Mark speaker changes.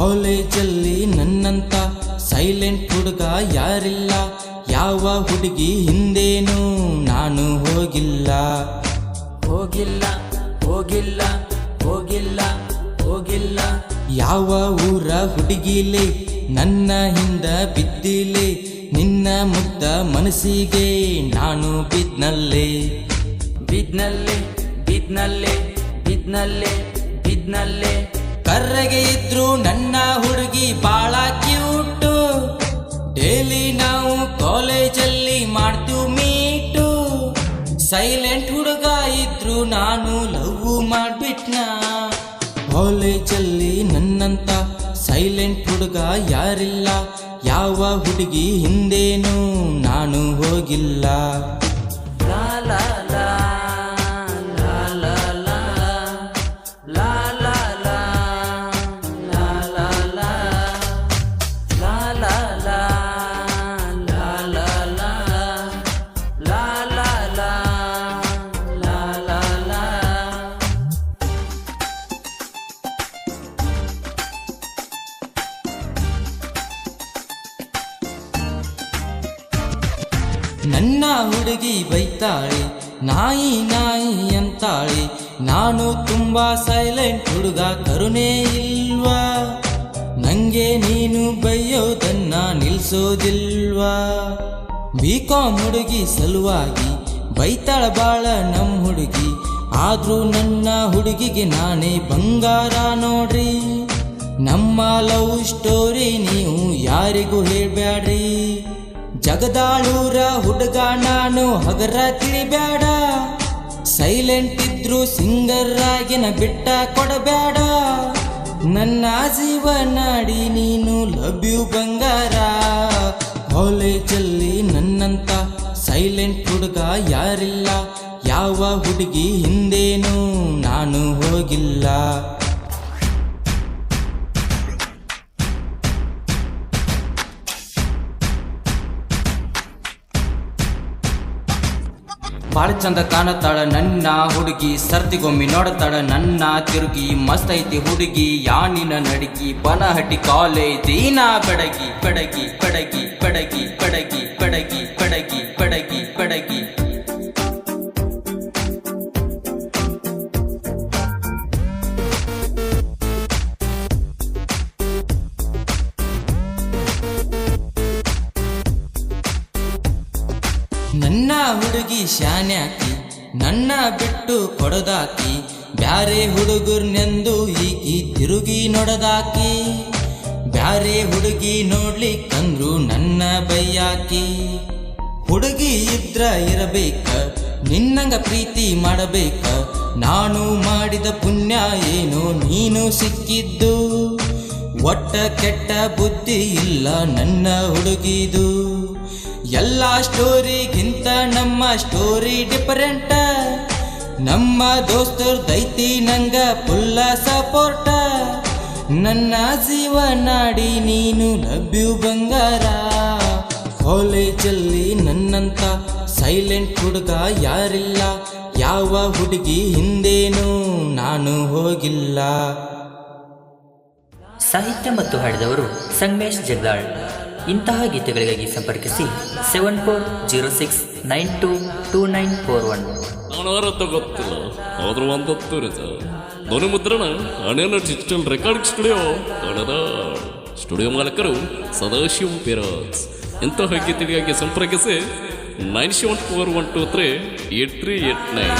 Speaker 1: ಕಾಲೇಜಲ್ಲಿ ನನ್ನಂತ ಸೈಲೆಂಟ್ ಹುಡುಗ ಯಾರಿಲ್ಲ? ಯಾವ ಹುಡುಗಿ ಹಿಂದೇನು ನಾನು ಹೋಗಿಲ್ಲ.
Speaker 2: ಹೋಗಿಲ್ಲ ಹೋಗಿಲ್ಲ ಹೋಗಿಲ್ಲ ಹೋಗಿಲ್ಲ.
Speaker 1: ಯಾವ ಊರ ಹುಡುಗಿಲೆ? ನನ್ನ ಹಿಂದ ಬಿದ್ದಿಲೆ. ನಿನ್ನ ಮುದ್ದ ಮನಸ್ಸಿಗೆ ನಾನು ಬಿದ್ನಲ್ಲೇ.
Speaker 2: ಬಿದ್ನಲ್ಲೇ ಬಿದ್ನಲ್ಲೇ ಬಿದ್ನಲ್ಲೇ ಬಿದ್ನಲ್ಲೇ.
Speaker 1: ಕರ್ರಗೆ ಇದ್ರು ನನ್ನ ಹುಡುಗಿ ಬಾಳ ಕ್ಯೂಟು ಡೈಲಿ ನಾವು ಕಾಲೇಜಲ್ಲಿ ಮಾಡ್ತೀವಿ ಮೀಟು ಸೈಲೆಂಟ್ ಹುಡುಗ ಇದ್ರು ನಾನು ಲವ್ ಮಾಡ್ಬಿಟ್ನ. ಕಾಲೇಜಲ್ಲಿ ನನ್ನಂತ ಸೈಲೆಂಟ್ ಹುಡುಗ ಯಾರಿಲ್ಲ. ಯಾವ ಹುಡುಗಿ ಹಿಂದೇನು ನಾನು ಹೋಗಿಲ್ಲ. ನನ್ನ ಹುಡುಗಿ ಬೈತಾಳೆ, ನಾಯಿ ನಾಯಿ ಅಂತಾಳೆ, ನಾನು ತುಂಬಾ ಸೈಲೆಂಟ್ ಹುಡುಗ, ಕರುಣೆ ಇಲ್ವಾ? ನಂಗೆ ನೀನು ಬೈಯೋದನ್ನ ನಿಲ್ಸೋದಿಲ್ವಾ? ಬಿಕಾಂ ಹುಡುಗಿ ಸಲುವಾಗಿ ಬೈತಾಳ ಬಾಳ ನಮ್ಮ ಹುಡುಗಿ, ಆದ್ರೂ ನನ್ನ ಹುಡುಗಿಗೆ ನಾನೇ ಬಂಗಾರ ನೋಡ್ರಿ. ನಮ್ಮ ಲವ್ ಸ್ಟೋರಿ ನೀವು ಯಾರಿಗೂ ಹೇಳ್ಬ್ಯಾಡ್ರಿ. ಜಗದಾಳೂರ ಹುಡುಗ ನಾನು, ಹಗರ ತಿಳಿಬೇಡ ಸೈಲೆಂಟ್ ಇದ್ರು ಸಿಂಗರ್ ಆಗಿನ ಬಿಟ್ಟ ಕೊಡಬೇಡ ನನ್ನ ಜೀವನಾಡಿ ನೀನು ಲವ್ ಯು ಬಂಗಾರ. ಕಾಲೇಜಲ್ಲಿ ನನ್ನಂತ ಸೈಲೆಂಟ್ ಹುಡುಗ ಯಾರಿಲ್ಲ? ಯಾವ ಹುಡುಗಿ ಹಿಂದೇನು ನಾನು ಹೋಗಿಲ್ಲ. ಬಾಳ ಚಂದ ಕಾಣತಾಳ ನನ್ನ ಹುಡುಗಿ ಸರ್ತಿಗೊಮ್ಮಿ ನೋಡತಾಳ ನನ್ನ ತಿರುಗಿ ಮಸ್ತ್ ಐತಿ ಹುಡುಗಿ, ಯಾನಿನ ನಡಿಗಿ, ಬನಹಟ್ಟಿ ಕಾಲೇಜಿನ ಬೆಡಗಿ ಬೆಡಗಿ ಬೆಡಗಿ ಬೆಡಗಿ ಬೆಡಗಿ ನನ್ನ ಹುಡುಗಿ ಶಾನ್ಯಾಕಿ ನನ್ನ ಬಿಟ್ಟು ಕೊಡದಾಕಿ, ಬ್ಯಾರೆ ಹುಡುಗರ್ನೆಂದು ಈಕಿ ತಿರುಗಿ ನೋಡದಾಕಿ. ಬ್ಯಾರೆ ಹುಡುಗಿ ನೋಡ್ಲಿಕ್ಕಂದ್ರು ನನ್ನ ಬೈಯಾಕಿ. ಹುಡುಗಿ ಇದ್ರ ಇರಬೇಕ, ನಿನ್ನಂಗ ಪ್ರೀತಿ ಮಾಡಬೇಕ, ನಾನು ಮಾಡಿದ ಪುಣ್ಯ ಏನು ನೀನು ಸಿಕ್ಕಿದ್ದು. ಒಟ್ಟ ಕೆಟ್ಟ ಬುದ್ಧಿ ಇಲ್ಲ ನನ್ನ ಹುಡುಗಿದು. ಎಲ್ಲ ಸ್ಟೋರಿಗಿಂತ ನಮ್ಮ ಸ್ಟೋರಿ ಡಿಫರೆಂಟ. ನಮ್ಮ ದೋಸ್ತರ್ದೈತಿ ನಂಗ ಫುಲ್ಲ ಸಪೋರ್ಟ. ನನ್ನ ಜೀವನಾಡಿ ನೀನು ಲಭ್ಯು ಬಂಗಾರ. ಕಾಲೇಜಲ್ಲಿ ನನ್ನಂತ ಸೈಲೆಂಟ್ ಹುಡುಗ ಯಾರಿಲ್ಲ. ಯಾವ ಹುಡುಗಿ ಹಿಂದೇನು ನಾನು ಹೋಗಿಲ್ಲ.
Speaker 3: ಸಾಹಿತ್ಯ ಮತ್ತು ಹಾಡಿದವರು ಸಂಗಮೇಶ್ ಜಗದಾಳ್. ಇಂತಹ ಗೀತೆಗಳಿಗಾಗಿ ಸಂಪರ್ಕಿಸಿ seven four zero six nine two two nine four one
Speaker 4: ನಾನಾರತ್ತ ಗೊತ್ತಿಲ್ಲ, ಆದರೂ ಒಂದೊತ್ತು ಸರ್ ಧ್ವನಿ ಮುದ್ರಣ ಅಣಿಯನ ಡಿಜಿಟಲ್ ರೆಕಾರ್ಡಿಂಗ್ ಸ್ಟುಡಿಯೋ ಕಡದ ಸ್ಟುಡಿಯೋ ಮಾಲಕರು ಸದಾಶಿವ ಪಿರಾಜ್ ಇಂತಹ ಗೀತೆಗಳಿಗಾಗಿ ಸಂಪರ್ಕಿಸಿ nine seven four one two three eight three eight nine.